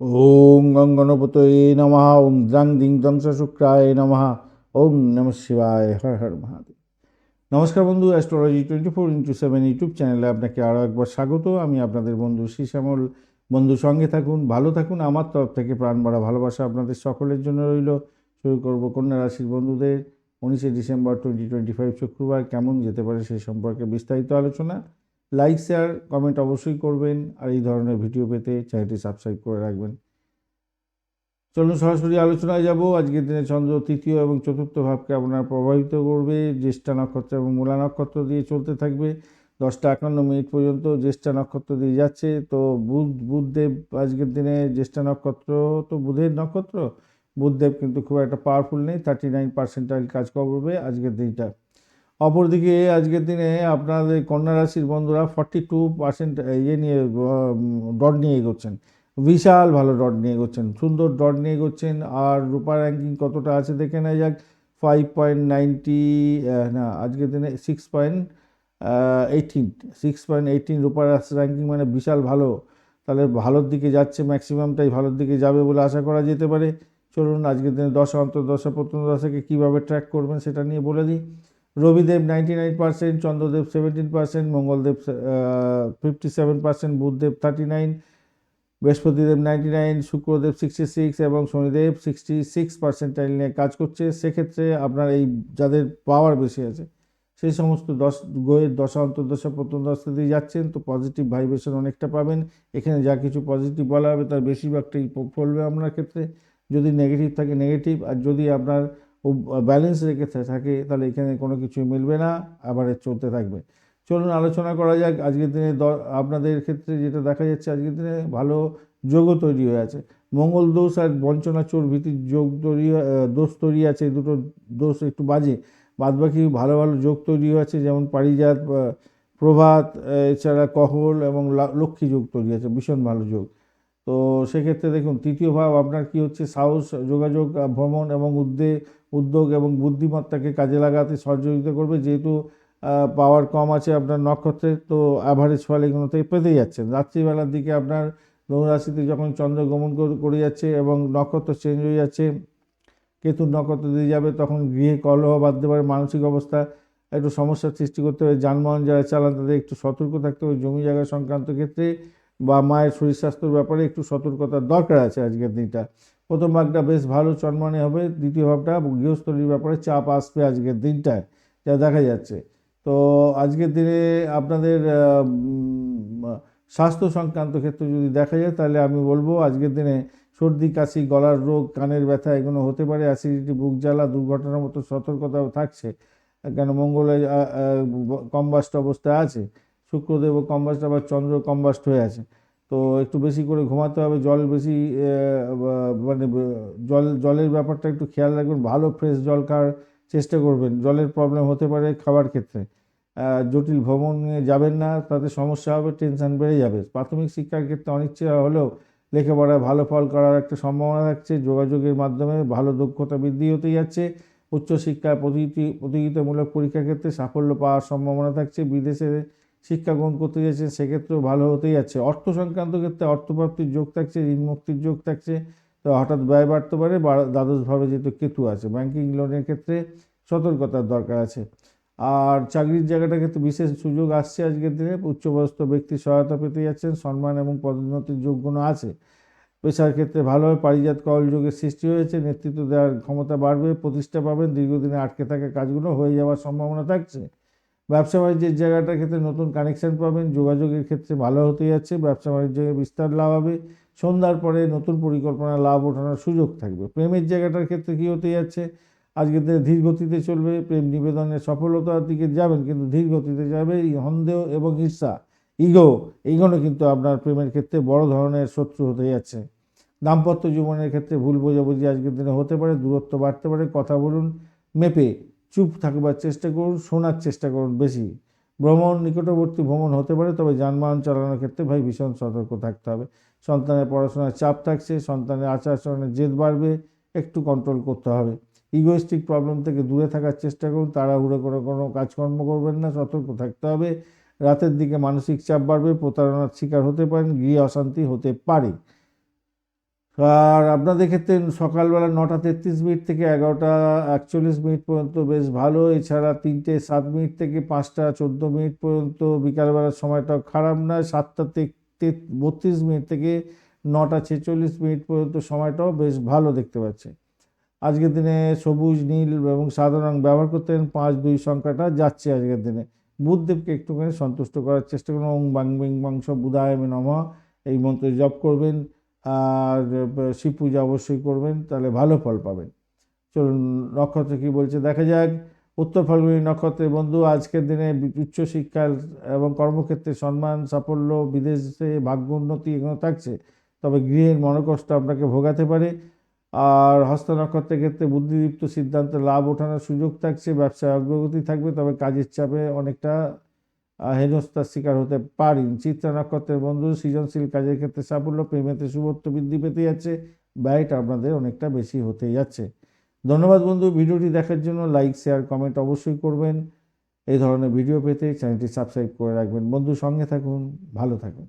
ওং গং গণপতয়ে নমঃ ওং দ্রাং দিং দংস শুক্রায় নমঃ ওং নম শিবায়, হর হর মহাদেব। নমস্কার বন্ধু astrology twenty four into seven YouTube চ্যানেলে আপনাকে আরও একবার স্বাগত। আমি আপনাদের বন্ধু শ্রীশ্যামল। বন্ধু, সঙ্গে থাকুন, ভালো থাকুন। আমার তরফ থেকে প্রাণ ভরা ভালোবাসা আপনাদের সকলের জন্য রইল। শুরু করব কন্যা রাশির বন্ধুদের। উনিশে ডিসেম্বর টোয়েন্টি টোয়েন্টি ফাইভ শুক্রবার, কেমন যেতে পারে সেই সম্পর্কে বিস্তারিত আলোচনা। লাইক শেয়ার কমেন্ট অবশ্যই করবেন আর এই ধরনের ভিডিও পেতে চ্যানেলটি সাবস্ক্রাইব করে রাখবেন। চলুন সরাসরি আলোচনায় যাব। আজকের দিনে চন্দ্র তৃতীয় এবং চতুর্থ ভাবকে আপনার প্রভাবিত করবে? জ্যেষ্ঠা নক্ষত্র এবং মূলা নক্ষত্র দিয়ে চলতে থাকবে। দশটা একান্ন মিনিট পর্যন্ত জ্যেষ্ঠা নক্ষত্র দিয়ে যাচ্ছে। তো বুধ, বুধদেব আজকের দিনে জ্যেষ্ঠা নক্ষত্র তো বুধের নক্ষত্র। বুধদেব কিন্তু খুব একটা পাওয়ারফুল নেই থার্টি নাইন পার্সেন্টাইল কাজ করবে আজকের দিনটা। অপরদিকে আজকের দিনে আপনাদের কন্যা রাশির বন্ধুরা ফর্টি টু পার্সেন্ট ইয়ে নিয়ে ডট নিয়ে এগোচ্ছেন। বিশাল ভালো ডট নিয়ে এগোচ্ছেন। সুন্দর ডট নিয়ে এগোচ্ছেন। আর রূপা র্যাঙ্কিং কতটা আছে দেখে নেওয়া যাক। ফাইভ পয়েন্ট নাইনটি না, আজকের দিনে six point eighteen six point eighteen রূপা র্যাঙ্কিং মানে বিশাল ভালো। তাহলে ভালোর দিকে যাচ্ছে ম্যাক্সিমামটাই ভালোর দিকে যাবে বলে আশা করা যেতে পারে। চলুন আজকের দিনে দশা প্রথম দশাকে কীভাবে ট্র্যাক করবেন সেটা নিয়ে বলে দিই। Rabidev ninety nine percent, Chandradev seventeen percent, Mangaldev fifty seven percent, Budhdev thirty nine, Brihaspatidev ninety nine, Shukradev sixty six এবং শনিদেব সিক্সটি সিক্স পার্সেন্টাইল নিয়ে কাজ করছে। সেক্ষেত্রে আপনার এই যাদের পাওয়ার বেশি আছে, সেই সমস্ত দশ গোয়ের দশা, অন্তর্দশা প্রথম দশা দিয়ে যাচ্ছেন। তো পজিটিভ ভাইব্রেশন অনেকটা পাবেন। এখানে যা কিছু পজিটিভ বলা হবে, তার বেশিরভাগটাই ফলবে আপনার ক্ষেত্রে। যদি নেগেটিভ থাকে নেগেটিভ আর যদি আপনার ব্যালেন্স রেখে থাকে, তাহলে এখানে কোনো কিছুই মিলবে না, আবার চলতে থাকবে। চলুন আলোচনা করা যাক, আজকের দিনে আপনাদের ক্ষেত্রে যেটা দেখা যাচ্ছে আজকের দিনে ভালো যোগও তৈরি হয়ে আছে। মঙ্গল দোষ আর বঞ্চনা চোর ভীতির যোগ তৈরি দোষ তৈরি আছে দুটো দোষ একটু বাজে। বাদবাকি ভালো ভালো যোগ তৈরি হয়েছে যেমন পারিজাত প্রভাত, এছাড়া কহল এবং লক্ষ্মী যোগ তৈরি আছে, ভীষণ ভালো যোগ। তো সেক্ষেত্রে দেখুন, তৃতীয় ভাব আপনার কি হচ্ছে? সাহস, যোগাযোগ ভ্রমণ এবং উদ্যোগ উদ্যোগ এবং বুদ্ধিমত্তাকে কাজে লাগাতে সহযোগিতা করবে। যেহেতু পাওয়ার কম আছে আপনার নক্ষত্রের তো অ্যাভারেজ ফল এগুলোতে পেতে যাচ্ছেন। রাত্রিবেলার দিকে আপনার ধনুরাশিতে যখন চন্দ্র গমন করে যাচ্ছে এবং নক্ষত্র চেঞ্জ হয়ে যাচ্ছে, কেতুর নক্ষত্র দিয়ে যাবে, তখন গৃহে কলহ বাঁধতে পারে, মানসিক অবস্থা একটু সমস্যার সৃষ্টি করতে হবে যানবাহন যারা চালান, তাদের একটু সতর্ক থাকতে হবে। জমি জায়গা সংক্রান্ত ক্ষেত্রে বা মায়ের শরীর স্বাস্থ্যের ব্যাপারে একটু সতর্কতার দরকার আছে আজকের দিনটা। প্রথম ভাগটা বেশ ভালো চনমানে হবে, দ্বিতীয় ভাগটা গৃহস্থলীর ব্যাপারে চাপ আসবে আজকের দিনটায়, যা দেখা যাচ্ছে। তো আজকের দিনে আপনাদের স্বাস্থ্য সংক্রান্ত ক্ষেত্রে যদি দেখা যায়, তাহলে আমি বলব আজকের দিনে সর্দি, কাশি, গলার রোগ, কানের ব্যথা এগুলো হতে পারে, অ্যাসিডিটি, বুক জ্বালা, দুর্ঘটনার মতো সতর্কতাও থাকছে, কেন মঙ্গলে কম্বাস্ট অবস্থায় আছে, শুক্রদেব কম্বাস্ট, আবার চন্দ্র কম্বাস্ট হয়ে আছে। তো একটু বেশি করে ঘুমাতে হবে, জল বেশি মানে জল, জলের ব্যাপারটা একটু খেয়াল রাখবেন, ভালো ফ্রেশ জল খাওয়ার চেষ্টা করবেন। জলের প্রবলেম হতে পারে খাবার ক্ষেত্রে। জটিল ভ্রমণে যাবেন না, তাতে সমস্যা হবে টেনশন বেড়ে যাবে। প্রাথমিক শিক্ষার ক্ষেত্রে অনিচ্ছা হলেও লেখাপড়ায় ভালো ফল করার একটা সম্ভাবনা থাকছে, যোগাযোগের মাধ্যমে ভালো দক্ষতা বৃদ্ধি হতে যাচ্ছে। উচ্চশিক্ষায় প্রতিযোগি প্রতিযোগিতামূলক পরীক্ষার ক্ষেত্রে সাফল্য পাওয়ার সম্ভাবনা থাকছে। বিদেশে শিক্ষা গ্রহণ করতে যাচ্ছে সেক্ষেত্রেও ভালো হতেই যাচ্ছে। অর্থ সংক্রান্ত ক্ষেত্রে অর্থপ্রাপ্তির যোগ থাকছে, ঋণ মুক্তির যোগ থাকছে। তো হঠাৎ ব্যয় বাড়তে পারে দ্বাদশভাবে যেহেতু কেতু আছে, ব্যাংকিং লোনের ক্ষেত্রে সতর্কতার দরকার আছে। আর চাকরির জায়গাটা ক্ষেত্রে বিশেষ সুযোগ আসছে আজকের দিনে উচ্চবয়স্ক ব্যক্তি সহায়তা পেতে যাচ্ছেন, সম্মান এবং পদোন্নতির যোগগুলো আছে। পেশার ক্ষেত্রে ভালোভাবে পারিজাত কল যোগের সৃষ্টি হয়েছে, নেতৃত্ব দেওয়ার ক্ষমতা বাড়বে, প্রতিষ্ঠা পাবেন, দীর্ঘদিনে আটকে থাকা কাজগুলো হয়ে যাওয়ার সম্ভাবনা থাকছে। ব্যবসা বাণিজ্যের জায়গাটার ক্ষেত্রে নতুন কানেকশান পাবেন, যোগাযোগের ক্ষেত্রে ভালো হতে যাচ্ছে, ব্যবসা বাণিজ্যের বিস্তার লাভ হবে, সন্ধ্যার পরে নতুন পরিকল্পনা লাভ ওঠানোর সুযোগ থাকবে। প্রেমের জায়গাটার ক্ষেত্রে কী হতে যাচ্ছে? আজকের দিনে ধীর গতিতে চলবে, প্রেম নিবেদনের সফলতার দিকে যাবেন, কিন্তু ধীর গতিতে যাবে সন্দেহ এবং ঈর্ষা। ইগো এইগুলো কিন্তু আপনার প্রেমের ক্ষেত্রে বড় ধরনের শত্রু হতে যাচ্ছে। দাম্পত্য জীবনের ক্ষেত্রে ভুল বোঝাবুঝি আজকের দিনে হতে পারে, দূরত্ব বাড়তে পারে, কথা বলুন, মেপে চুপ থাকবার চেষ্টা করুন, শোনার চেষ্টা করুন বেশি। ভ্রমণ, নিকটবর্তী ভ্রমণ হতে পারে, তবে যানবাহন চালানোর ক্ষেত্রে ভাই ভীষণ সতর্ক থাকতে হবে। সন্তানের পড়াশোনার চাপ থাকছে, সন্তানের আচার আচরণের জেদ বাড়বে, একটু কন্ট্রোল করতে হবে। ইগোয়েস্টিক প্রবলেম থেকে দূরে থাকার চেষ্টা করুন, তাড়াহুড়ো করে কোনো কাজকর্ম করবেন না, সতর্ক থাকতে হবে। রাতের দিকে মানসিক চাপ বাড়বে, প্রতারণার শিকার হতে পারেন, গৃহ অশান্তি হতে পারে। আর আপনাদের ক্ষেত্রে সকালবেলা নটা তেত্রিশ মিনিট থেকে এগারোটা একচল্লিশ মিনিট পর্যন্ত বেশ ভালো। এছাড়া তিনটে সাত মিনিট থেকে পাঁচটা চোদ্দ মিনিট পর্যন্ত বিকালবেলার সময়টাও খারাপ নয়। সাতটা বত্রিশ মিনিট থেকে নটা ছেচল্লিশ মিনিট পর্যন্ত সময়টাও বেশ ভালো দেখতে পাচ্ছে। আজকের দিনে সবুজ, নীল এবং সাদা রং ব্যবহার করতে পাঁচ, দুই সংখ্যাটা যাচ্ছে আজকের দিনে। বুধদেবকে একটুখানি সন্তুষ্ট করার চেষ্টা করুন। ওং বাং বিং বংশ বুধায় নমঃ। এই মন্ত্র জপ করবেন। আর শিব পূজা অবশ্যই করবেন, তাহলে ভালো ফল পাবেন। চলুন, নক্ষত্র কী বলছে? দেখা যাক, উত্তর ফাল্গুনী নক্ষত্রের বন্ধু, আজকের দিনে উচ্চশিক্ষার এবং কর্মক্ষেত্রে সম্মান, সাফল্য, বিদেশে ভাগ্য উন্নতি এগুলো থাকছে, তবে গৃহের মনোকষ্ট আপনাকে ভোগাতে পারে। আর হস্ত নক্ষত্রের ক্ষেত্রে বুদ্ধিদীপ্ত সিদ্ধান্ত লাভ ওঠানোর সুযোগ থাকছে, ব্যবসায় অগ্রগতি থাকবে, তবে কাজের চাপে অনেকটা হেনস্থার শিকার হতে পারেন চিত্রা নক্ষত্রের বন্ধু, সৃজনশীল কাজের ক্ষেত্রে সাফল্য, প্রেমেতে শুভত্ব বৃদ্ধি পেতে যাচ্ছে। ব্যয়টা আপনাদের অনেকটা বেশি হতে যাচ্ছে। ধন্যবাদ বন্ধু, ভিডিওটি দেখার জন্য লাইক, শেয়ার, কমেন্ট অবশ্যই করবেন। এই ধরনের ভিডিও পেতে চ্যানেলটি সাবস্ক্রাইব করে রাখবেন। বন্ধু, সঙ্গে থাকুন, ভালো থাকুন।